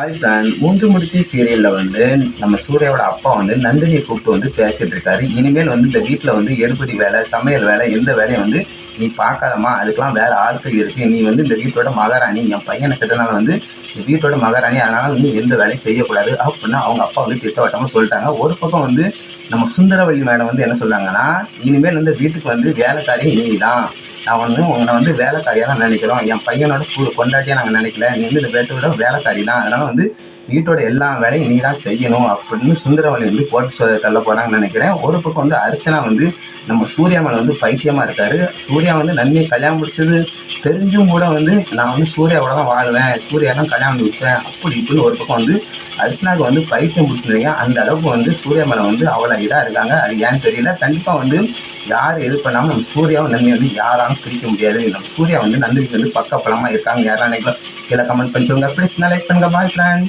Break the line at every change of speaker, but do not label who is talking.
Hi friend மூன்று முடிச்சு சீரியலில் வந்து நம்ம சூர்யாவோட அப்பா வந்து நந்தினியை கூப்பிட்டு வந்து பேசிட்டு இருக்காரு. இனிமேல் வந்து இந்த வீட்டில் வந்து எடுபடி வேலை சமையல் வேலை எந்த வேலையும் வந்து நீ பார்க்காதம்மா. அதுக்கெல்லாம் வேற ஆட்கள் இருக்கு. நீ வந்து இந்த வீட்டோட மகாராணி. என் பையனை கிட்டனால வந்து இந்த வீட்டோட மகாராணி. அதனால வந்து எந்த வேலையும் செய்யக்கூடாது. அப்படின்னா அவங்க அப்பா வந்து திட்டவட்டமாக சொல்லிட்டாங்க. ஒரு பக்கம் வந்து நம்ம சுந்தரவள்ளி மேடம் வந்து என்ன சொல்றாங்கன்னா இனிமேல் வந்து வீட்டுக்கு வந்து வேலைக்காரி நீ தான் நான் வந்து உங்களை வந்து வேலைக்காரியாக தான் நினைக்கிறோம். என் பையனோட கு- நாங்கள் நினைக்கல. நீ வந்து இந்த பேட்டோட வேலைக்காரி தான். அதனால வந்து வீட்டோட எல்லா வேலையும் நீ தான் செய்யணும் அப்படின்னு சுந்தரவல்லி வந்து போட்டு தள்ள போகிறாங்கன்னு நினைக்கிறேன். ஒரு பக்கம் வந்து அர்ச்சனா வந்து நம்ம சூர்யா மேலே வந்து பைத்தியமாக இருக்காரு. சூர்யா வந்து நன்மையை கல்யாணம் முடிச்சது. தெரிஞ்சும் கூட வந்து நான் வந்து சூர்யாவோட தான் வாழ்வேன். சூர்யா தான் கல்யாணம் முடிப்பேன் அப்படி இப்படின்னு ஒரு பக்கம் வந்து அர்ச்சனாவுக்கு வந்து பைத்தியம் பிடிச்சிருக்கீங்க அந்த அளவுக்கு வந்து சூர்யா மேலே வந்து அவ்வளோ இதாக இருக்காங்க. அது ஏன்னு தெரியல. கண்டிப்பாக வந்து யார் எது பண்ணாமல் நம்ம சூர்யாவும் நன்மை வந்து யாராலும் பிரிக்க முடியாது. நம்ம சூர்யா வந்து நந்தினிக்கு வந்து பக்க பலமாக இருக்காங்க யாராலும் கீழே கமெண்ட் பண்ணிக்கோங்க. பிடிச்சினா லைக் பண்ணுங்க. பாய் ஃப்ரெண்ட்